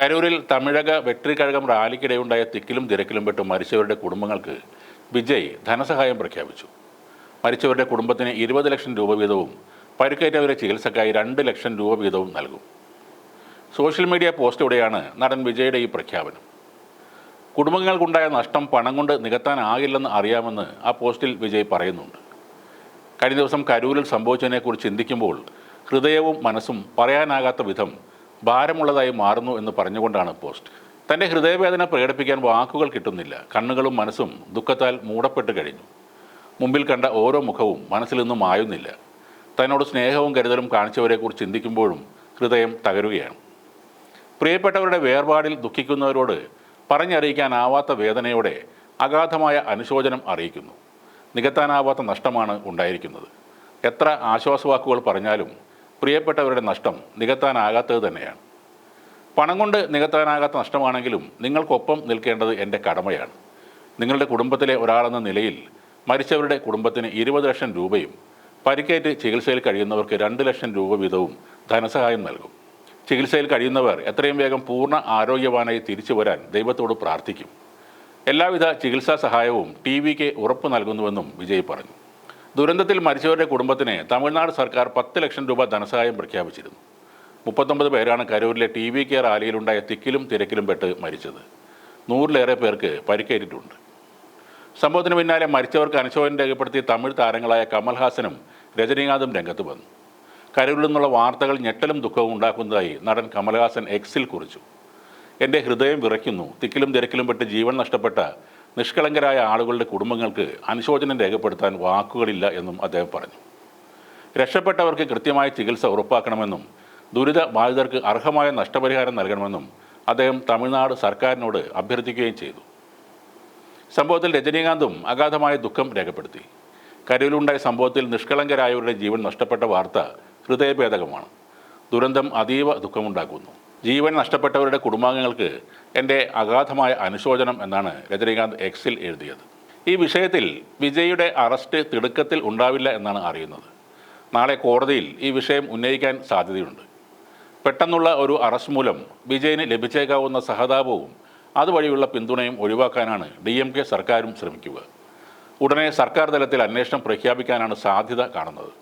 കരൂരിൽ തമിഴക വെട്രിക്കഴകം റാലിക്കിടെയുണ്ടായ തിക്കിലും തിരക്കിലും പെട്ട് മരിച്ചവരുടെ കുടുംബങ്ങൾക്ക് വിജയ് ധനസഹായം പ്രഖ്യാപിച്ചു. മരിച്ചവരുടെ കുടുംബത്തിന് ഇരുപത് ലക്ഷം രൂപ വീതവും പരുക്കേറ്റവരെ ചികിത്സക്കായി രണ്ട് ലക്ഷം രൂപ വീതവും നൽകും. സോഷ്യൽ മീഡിയ പോസ്റ്റിലൂടെയാണ് നടൻ വിജയുടെ ഈ പ്രഖ്യാപനം. കുടുംബങ്ങൾക്കുണ്ടായ നഷ്ടം പണം കൊണ്ട് നികത്താനാകില്ലെന്ന് അറിയാമെന്ന് ആ പോസ്റ്റിൽ വിജയ് പറയുന്നുണ്ട്. കഴിഞ്ഞ ദിവസം കരൂരിൽ സംഭവിച്ചതിനെക്കുറിച്ച് ചിന്തിക്കുമ്പോൾ ഹൃദയവും മനസ്സും പറയാനാകാത്ത വിധം ഭാരമുള്ളതായി മാറുന്നു എന്ന് പറഞ്ഞുകൊണ്ടാണ് പോസ്റ്റ്. തന്റെ ഹൃദയവേദന പ്രകടിപ്പിക്കാൻ വാക്കുകൾ കിട്ടുന്നില്ല. കണ്ണുകളും മനസ്സും ദുഃഖത്താൽ മൂടപ്പെട്ട് കഴിഞ്ഞു. മുമ്പിൽ കണ്ട ഓരോ മുഖവും മനസ്സിൽ നിന്നും മായുന്നില്ല. തന്നോട് സ്നേഹവും കരുതലും കാണിച്ചവരെക്കുറിച്ച് ചിന്തിക്കുമ്പോഴും ഹൃദയം തകരുകയാണ്. പ്രിയപ്പെട്ടവരുടെ വേർപാടിൽ ദുഃഖിക്കുന്നവരോട് പറഞ്ഞറിയിക്കാനാവാത്ത വേദനയോടെ അഗാധമായ അനുശോചനം അറിയിക്കുന്നു. നികത്താനാവാത്ത നഷ്ടമാണ് ഉണ്ടായിരിക്കുന്നത്. എത്ര ആശ്വാസവാക്കുകൾ പറഞ്ഞാലും പ്രിയപ്പെട്ടവരുടെ നഷ്ടം നികത്താനാകാത്തത് തന്നെയാണ്. പണം കൊണ്ട് നികത്താനാകാത്ത നഷ്ടമാണെങ്കിലും നിങ്ങൾക്കൊപ്പം നിൽക്കേണ്ടത് എന്റെ കടമയാണ്. നിങ്ങളുടെ കുടുംബത്തിലെ ഒരാളെന്ന നിലയിൽ മരിച്ചവരുടെ കുടുംബത്തിന് ഇരുപത് ലക്ഷം രൂപയും പരിക്കേറ്റ് ചികിത്സയിൽ കഴിയുന്നവർക്ക് രണ്ട് ലക്ഷം രൂപ വീതവും ധനസഹായം നൽകും. ചികിത്സയിൽ കഴിയുന്നവർ എത്രയും വേഗം പൂർണ ആരോഗ്യവാനായി തിരിച്ചു വരാൻ ദൈവത്തോട് പ്രാർത്ഥിക്കും. എല്ലാവിധ ചികിത്സാ സഹായവും ടി വിക്ക് ഉറപ്പ് നൽകുന്നുവെന്നും വിജയ് പറഞ്ഞു. ദുരന്തത്തിൽ മരിച്ചവരുടെ കുടുംബത്തിന് തമിഴ്നാട് സർക്കാർ പത്ത് ലക്ഷം രൂപ ധനസഹായം പ്രഖ്യാപിച്ചിരുന്നു. മുപ്പത്തൊമ്പത് പേരാണ് കരൂരിലെ ടി വി കെയർ ആലയിലുണ്ടായ തിക്കിലും തിരക്കിലും പെട്ട് മരിച്ചത്. നൂറിലേറെ പേർക്ക് പരിക്കേറ്റിട്ടുണ്ട്. സംഭവത്തിന് പിന്നാലെ മരിച്ചവർക്ക് അനുശോചനം രേഖപ്പെടുത്തിയ തമിഴ് താരങ്ങളായ കമൽഹാസനും രജനീകാന്തും രംഗത്ത് വന്നു. കരൂരിൽ നിന്നുള്ള വാർത്തകൾ ഞെട്ടലും ദുഃഖവും ഉണ്ടാക്കുന്നതായി നടൻ കമൽഹാസൻ എക്സിൽ കുറിച്ചു. എന്റെ ഹൃദയം വിറയ്ക്കുന്നു. തിക്കിലും തിരക്കിലും പെട്ട് ജീവൻ നഷ്ടപ്പെട്ട നിഷ്കളങ്കരായ ആളുകളുടെ കുടുംബങ്ങൾക്ക് അനുശോചനം രേഖപ്പെടുത്താൻ വാക്കുകളില്ല എന്നും അദ്ദേഹം പറഞ്ഞു. രക്ഷപ്പെട്ടവർക്ക് കൃത്യമായ ചികിത്സ ഉറപ്പാക്കണമെന്നും ദുരിത ബാധിതർക്ക് അർഹമായ നഷ്ടപരിഹാരം നൽകണമെന്നും അദ്ദേഹം തമിഴ്നാട് സർക്കാരിനോട് അഭ്യർത്ഥിക്കുകയും ചെയ്തു. സംഭവത്തിൽ രജനീകാന്തും അഗാധമായ ദുഃഖം രേഖപ്പെടുത്തി. കരയിലുണ്ടായ സംഭവത്തിൽ നിഷ്കളങ്കരായവരുടെ ജീവൻ നഷ്ടപ്പെട്ട വാർത്ത ഹൃദയഭേദകമാണ്. ദുരന്തം അതീവ ദുഃഖമുണ്ടാക്കുന്നു. ജീവൻ നഷ്ടപ്പെട്ടവരുടെ കുടുംബാംഗങ്ങൾക്ക് എന്റെ അഗാധമായ അനുശോചനം എന്നാണ് രജനീകാന്ത് എക്സിൽ എഴുതിയത്. ഈ വിഷയത്തിൽ വിജയുടെ അറസ്റ്റ് തിടുക്കത്തിൽ ഉണ്ടാവില്ല എന്നാണ് അറിയുന്നത്. നാളെ കോടതിയിൽ ഈ വിഷയം ഉന്നയിക്കാൻ സാധ്യതയുണ്ട്. പെട്ടെന്നുള്ള ഒരു അറസ്റ്റ് മൂലം വിജയന് ലഭിച്ചേക്കാവുന്ന സഹതാപവും അതുവഴിയുള്ള പിന്തുണയും ഒഴിവാക്കാനാണ് ഡി എം കെ സർക്കാരും ശ്രമിക്കുക. ഉടനെ സർക്കാർ തലത്തിൽ അന്വേഷണം പ്രഖ്യാപിക്കാനാണ് സാധ്യത കാണുന്നത്.